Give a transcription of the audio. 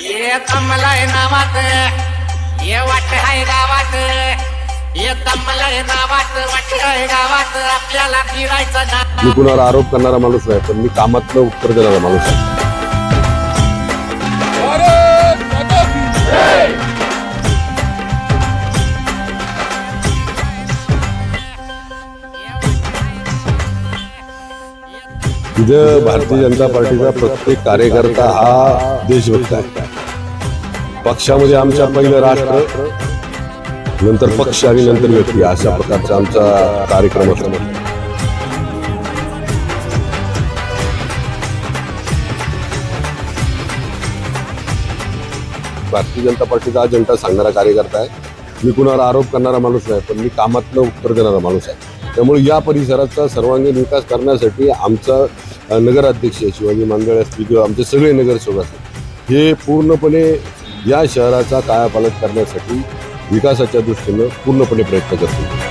ये तमलय नावात ये वाट हाय गावात. ये तमलय नावात वाट हाय गावात. आपल्याला फिरायचं ना. मी कुणावर आरोप करणारा माणूस नाही पण मी कामातलं उत्तर देणारा माणूस आहे. इथं भारतीय जनता पार्टीचा प्रत्येक कार्यकर्ता हा देशभक्त आहे. पक्षामध्ये आमच्या पहिलं राष्ट्र नंतर पक्ष आणि नंतर व्यक्ती अशा प्रकारचा आमचा कार्यक्रम असतो भारतीय जनता पार्टीचा अजेंडा सांगणारा कार्यकर्ता आहे. मी कुणावर आरोप करणारा माणूस नाही पण मी कामातलं उत्तर देणारा माणूस आहे. त्यामुळे या परिसराचा सर्वांगीण विकास करण्यासाठी आमचा नगराध्यक्ष शिवाजी मांदळे असतील किंवा आमचे सगळे नगरसेवक असतील हे पूर्णपणे या शहराचा कायापालट करण्यासाठी विकासाच्या दृष्टीनं पूर्णपणे प्रयत्न करतील